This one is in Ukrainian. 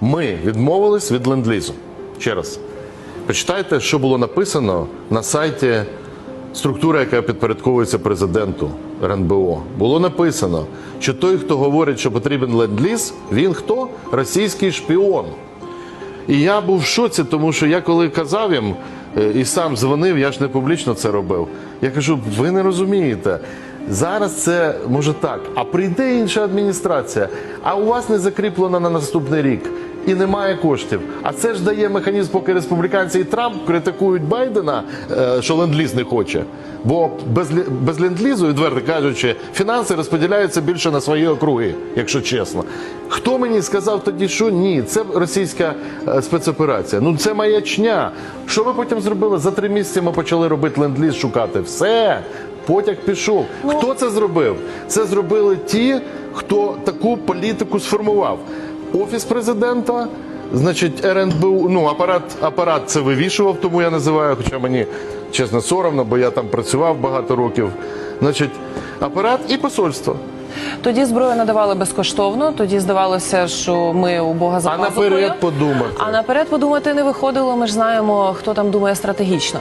Ми відмовились від ленд-лізу. Ще раз. Почитайте, що було написано на сайті структури, яка підпорядковується президенту РНБО. Було написано, що той, хто говорить, що потрібен ленд-ліз, він хто? Російський шпіон. І я був в шоці, тому що я коли казав їм е, і сам дзвонив, я ж не публічно це робив. Я кажу, ви не розумієте. Зараз це може так, а прийде інша адміністрація, а у вас не закріплено на наступний рік і немає коштів. А це ж дає механізм, поки республіканці і Трамп критикують Байдена, е, що ленд-ліз не хоче. Бо без, без ленд-лізу, відверто кажучи, фінанси розподіляються більше на свої округи, якщо чесно. Хто мені сказав тоді, що ні, це російська е, спецоперація. Ну це маячня. Що ви потім зробили? За три місяці ми почали робити ленд-ліз, шукати. Все, потяг пішов. Хто це зробив? Це зробили ті, хто таку політику сформував. Офіс президента. Значить, РНБУ, ну апарат, апарат це вивішував, тому я називаю, хоча мені чесно соромно, бо я там працював багато років. Значить, апарат і посольство. Тоді зброю надавали безкоштовно. Тоді здавалося, що ми у Бога за А наперед подумати. А наперед подумати не виходило. Ми ж знаємо, хто там думає стратегічно.